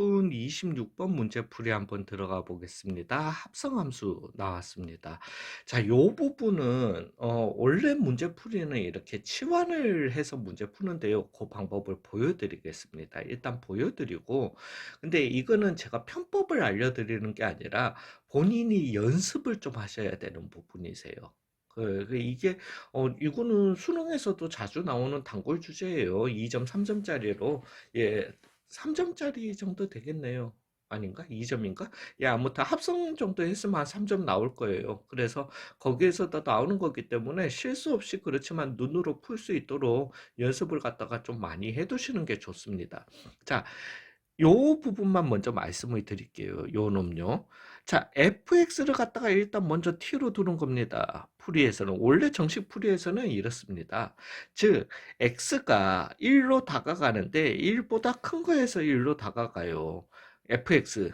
25분, 26번 문제풀이 한번 들어가 보겠습니다. 합성함수 나왔습니다. 자, 요 부분은 어, 원래 문제풀이는 이렇게 치환을 해서 문제 푸는데요. 그 방법을 보여드리겠습니다. 일단 보여드리고, 근데 이거는 제가 편법을 알려드리는 게 아니라 본인이 연습을 좀 하셔야 되는 부분이세요. 그, 그 이게 어 이거는 수능에서도 자주 나오는 단골 주제예요. 2점, 3점짜리로 예, 3점짜리 정도 되겠네요. 아닌가? 2점인가? 예, 아무튼 합성 정도 했으면 한 3점 나올 거예요. 그래서 거기에서 다 나오는 거기 때문에 실수 없이 그렇지만 눈으로 풀 수 있도록 연습을 갖다가 좀 많이 해 두시는 게 좋습니다. 자, 요 부분만 먼저 말씀을 드릴게요. 요 놈요. 자, fx를 갖다가 일단 먼저 t로 두는 겁니다. 풀이에서는 원래 정식 풀이에서는 이렇습니다. 즉 x가 1로 다가가는데 1보다 큰 거에서 1로 다가가요. fx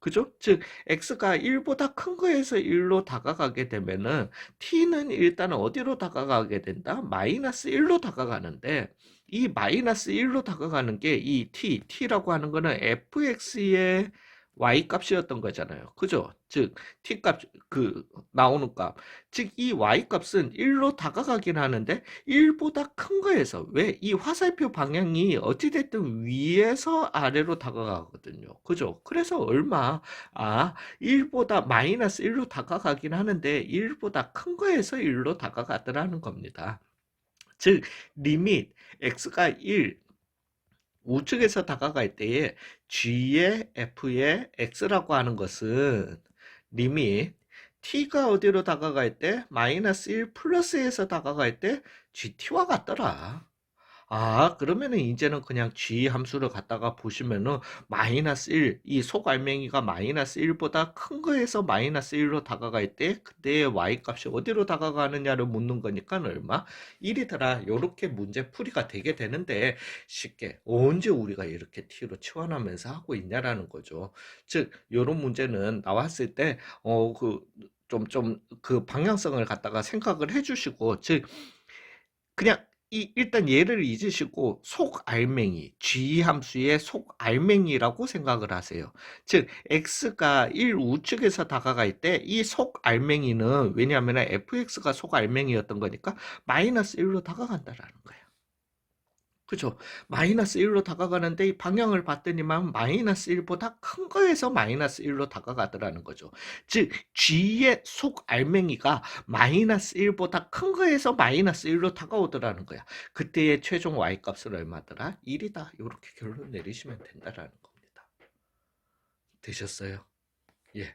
그죠? 즉 x가 1보다 큰 거에서 1로 다가가게 되면은 t는 일단 어디로 다가가게 된다? 마이너스 1로 다가가는데 이 마이너스 1로 다가가는 게 이 t, t라고 하는 거는 fx의 y 값이었던 거잖아요. 그죠? 즉 t 값 그 나오는 값. 즉 이 y 값은 1로 다가가긴 하는데 1보다 큰 거에서 왜 이 화살표 방향이 어찌 됐든 위에서 아래로 다가가거든요. 그죠? 그래서 얼마 아 1보다 마이너스 1로 다가가긴 하는데 1보다 큰 거에서 1로 다가가더라는 겁니다. 즉 리밋 x가 1 우측에서 다가갈 때에 g의 f의 x라고 하는 것은 리밋 t가 어디로 다가갈 때 마이너스 1 플러스에서 다가갈 때 gt와 같더라. 아, 그러면은 이제는 그냥 g 함수를 갖다가 보시면은 마이너스 1, 이 속알맹이가 마이너스 1보다 큰 거에서 마이너스 1로 다가갈 때 그때의 y 값이 어디로 다가가느냐를 묻는 거니까 얼마? 1이더라. 요렇게 문제 풀이가 되게 되는데 쉽게 언제 우리가 이렇게 t로 치환하면서 하고 있냐라는 거죠. 즉, 요런 문제는 나왔을 때 어, 그 좀 좀 그 방향성을 갖다가 생각을 해 주시고 즉 그냥 이 일단 얘를 잊으시고 속알맹이 g 함수의 속알맹이라고 생각을 하세요. 즉 x가 1 우측에서 다가갈 때 이 속알맹이는 왜냐하면 fx가 속알맹이였던 거니까 마이너스 1로 다가간다라는 거예요. 그죠? 마이너스 1로 다가가는데 이 방향을 봤더니만 마이너스 1보다 큰 거에서 마이너스 1로 다가가더라는 거죠. 즉 g의 속 알맹이가 마이너스 1보다 큰 거에서 마이너스 1로 다가오더라는 거야. 그때의 최종 y값은 얼마더라? 1이다. 이렇게 결론 내리시면 된다라는 겁니다. 되셨어요? 예.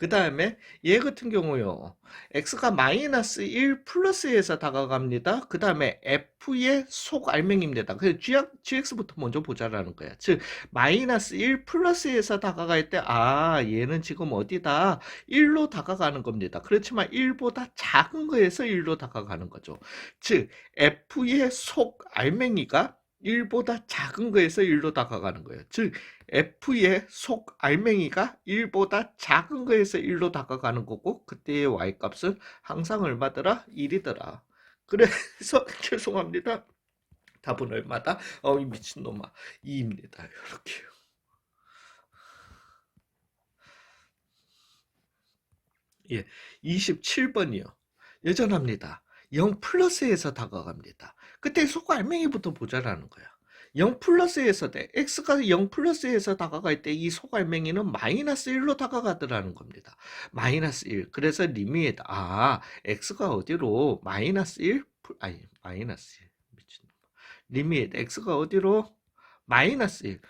그 다음에 얘 같은 경우요. x가 마이너스 1 플러스에서 다가갑니다. 그 다음에 f의 속 알맹입니다. 그래서 gx부터 먼저 보자라는 거야. 즉 마이너스 1 플러스에서 다가갈 때 아 얘는 지금 어디다 1로 다가가는 겁니다. 그렇지만 1보다 작은 거에서 1로 다가가는 거죠. 즉 f의 속 알맹이가 1보다 작은 거에서 1로 다가가는 거예요. 즉 f의 속 알맹이가 1보다 작은 거에서 1로 다가가는 거고 그때의 y값은 항상 얼마더라? 1이더라. 그래서 죄송합니다. 답은 얼마다? 어, 이 미친놈아. 2입니다. 이렇게요. 예, 27번이요. 여전합니다. 0 플러스에서 다가갑니다. 그때 속 알맹이부터 보자라는 거야. 0 플러스에서 돼. x가 0 플러스에서 다가갈 때이 속알맹이는 마이너스 1로 다가가더라는 겁니다. 마이너스 1. 그래서 리밋 아 x가 어디로 마이너스 1 아니 마이너스 1 미친 리밋 x가 어디로 마이너스 1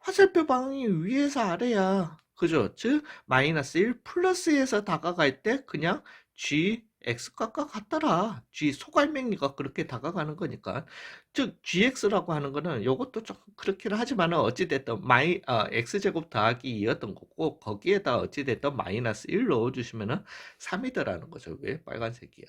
화살표 방향이 위에서 아래야. 그죠? 즉 마이너스 1 플러스에서 다가갈 때 그냥 g x값과 같더라. g 소갈맹이가 그렇게 다가가는 거니까. 즉 gx라고 하는 거는 요것도 좀 그렇긴 하지만 어찌 됐든 마이 어, x제곱 더하기 2였던 거고 거기에다 어찌 됐든 마이너스 1 넣어 주시면은 3이더라는 거죠. 왜 빨간색이야.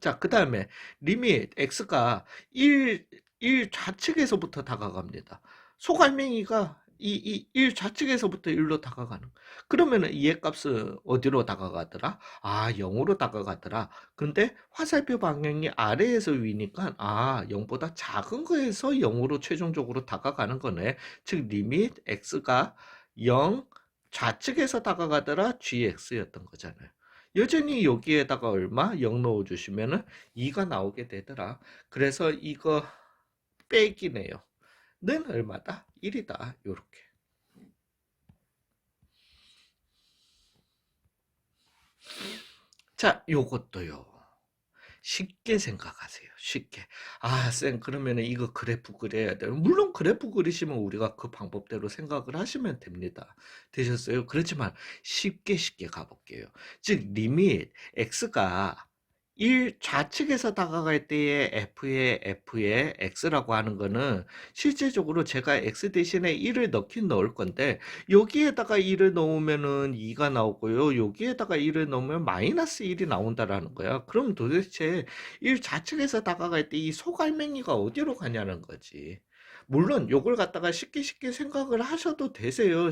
자, 그다음에 리밋 x가 1 1 좌측에서부터 다가갑니다. 소갈맹이가 이, 이, 1 좌측에서부터 1로 다가가는. 그러면은 이의 값은 어디로 다가가더라? 아, 0으로 다가가더라. 근데 화살표 방향이 아래에서 위니까, 아, 0보다 작은 거에서 0으로 최종적으로 다가가는 거네. 즉, 리밋 x가 0 좌측에서 다가가더라 gx였던 거잖아요. 여전히 여기에다가 얼마? 0 넣어주시면은 2가 나오게 되더라. 그래서 이거 빼기네요. 는 얼마다? 1이다. 요렇게. 자, 요것도요. 쉽게 생각하세요. 쉽게. 아, 쌤, 그러면 이거 그래프 그려야 돼요. 물론 그래프 그리시면 우리가 그 방법대로 생각을 하시면 됩니다. 되셨어요? 그렇지만 쉽게 쉽게 가볼게요. 즉, 리밋 x가 1 좌측에서 다가갈 때의 f의 f의 x라고 하는 거는 실제적으로 제가 x 대신에 1을 넣긴 넣을 건데 여기에다가 1을 넣으면은 2가 나오고요. 여기에다가 1을 넣으면 마이너스 1이 나온다라는 거야. 그럼 도대체 1 좌측에서 다가갈 때 이 소갈맹이가 어디로 가냐는 거지. 물론 요걸 갖다가 쉽게 쉽게 생각을 하셔도 되세요.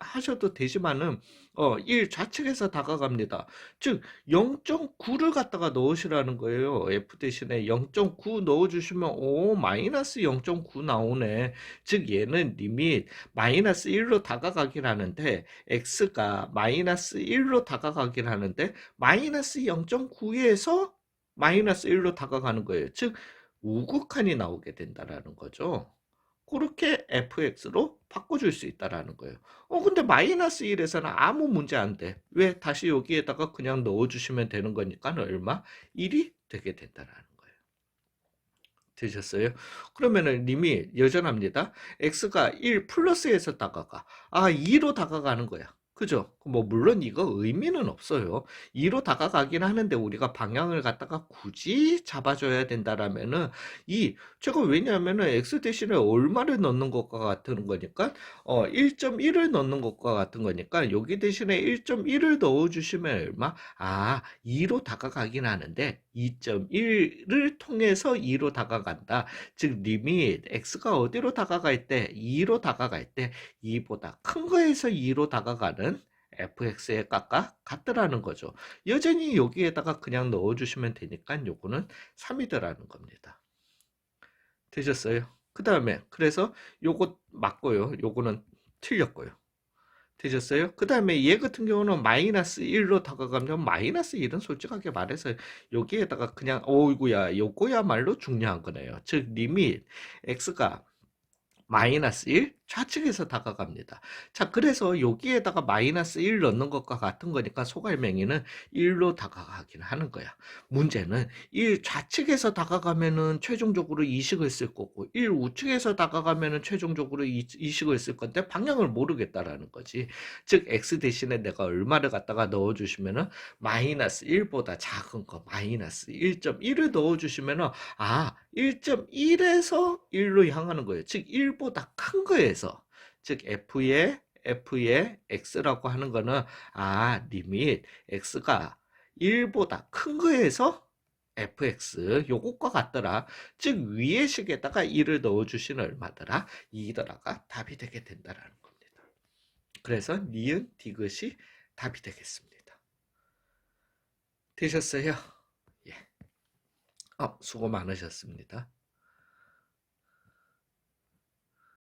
하셔도 되지만은 어, 1 좌측에서 다가갑니다. 즉 0.9를 갖다가 넣으시라는 거예요. F 대신에 0.9 넣어 주시면 오 마이너스 0.9 나오네. 즉 얘는 리밋 마이너스 1로 다가가긴 하는데 x가 마이너스 1로 다가가긴 하는데 마이너스 0.9에서 마이너스 1로 다가가는 거예요. 즉 우극한이 나오게 된다라는 거죠. 그렇게 fx로 바꿔줄 수 있다라는 거예요. 어, 근데 마이너스 1에서는 아무 문제 안 돼. 왜? 다시 여기에다가 그냥 넣어주시면 되는 거니까 얼마? 1이 되게 된다라는 거예요. 되셨어요? 그러면은 리밋 여전합니다. x가 1 플러스에서 다가가. 아, 2로 다가가는 거야. 그죠? 뭐 물론 이거 의미는 없어요. 2로 다가가긴 하는데 우리가 방향을 갖다가 굳이 잡아줘야 된다라면은 이 제가 왜냐하면은 x 대신에 얼마를 넣는 것과 같은 거니까 어 1.1을 넣는 것과 같은 거니까 여기 대신에 1.1을 넣어주시면 얼마? 아 2로 다가가긴 하는데 2.1을 통해서 2로 다가간다. 즉 리밋 x가 어디로 다가갈 때 2로 다가갈 때 2보다 큰 거에서 2로 다가가는 fx의 값과 같더라는 거죠. 여전히 여기에다가 그냥 넣어주시면 되니까 요거는 3이더라는 겁니다. 되셨어요? 그 다음에 그래서 요거 맞고요. 요거는 틀렸고요. 되셨어요? 그 다음에 얘 같은 경우는 마이너스 1로 다가가면 마이너스 1은 솔직하게 말해서 여기에다가 그냥 어이구야 요거야말로 중요한 거네요. 즉 리밋 x가 마이너스 1 좌측에서 다가갑니다. 자, 그래서 여기에다가 마이너스 1 넣는 것과 같은 거니까 소갈맹이는 1로 다가가긴 하는 거야. 문제는 1 좌측에서 다가가면은 최종적으로 이식을 쓸 거고 1 우측에서 다가가면은 최종적으로 이, 이식을 쓸 건데 방향을 모르겠다라는 거지. 즉 x 대신에 내가 얼마를 갖다가 넣어 주시면은 마이너스 1보다 작은 거 마이너스 1.1을 넣어 주시면은 아, 1.1에서 1로 향하는 거예요. 즉 1보다 큰 거 에서 즉 f의 f의 x라고 하는 거는 아 리밋 x가 1보다 큰 거에서 fx 요것과 같더라. 즉 위의 식에다가 1을 넣어주시는 얼마더라? 2더라가 답이 되게 된다라는 겁니다. 그래서 니은 디귿이 답이 되겠습니다. 되셨어요? 예. 어, 수고 많으셨습니다.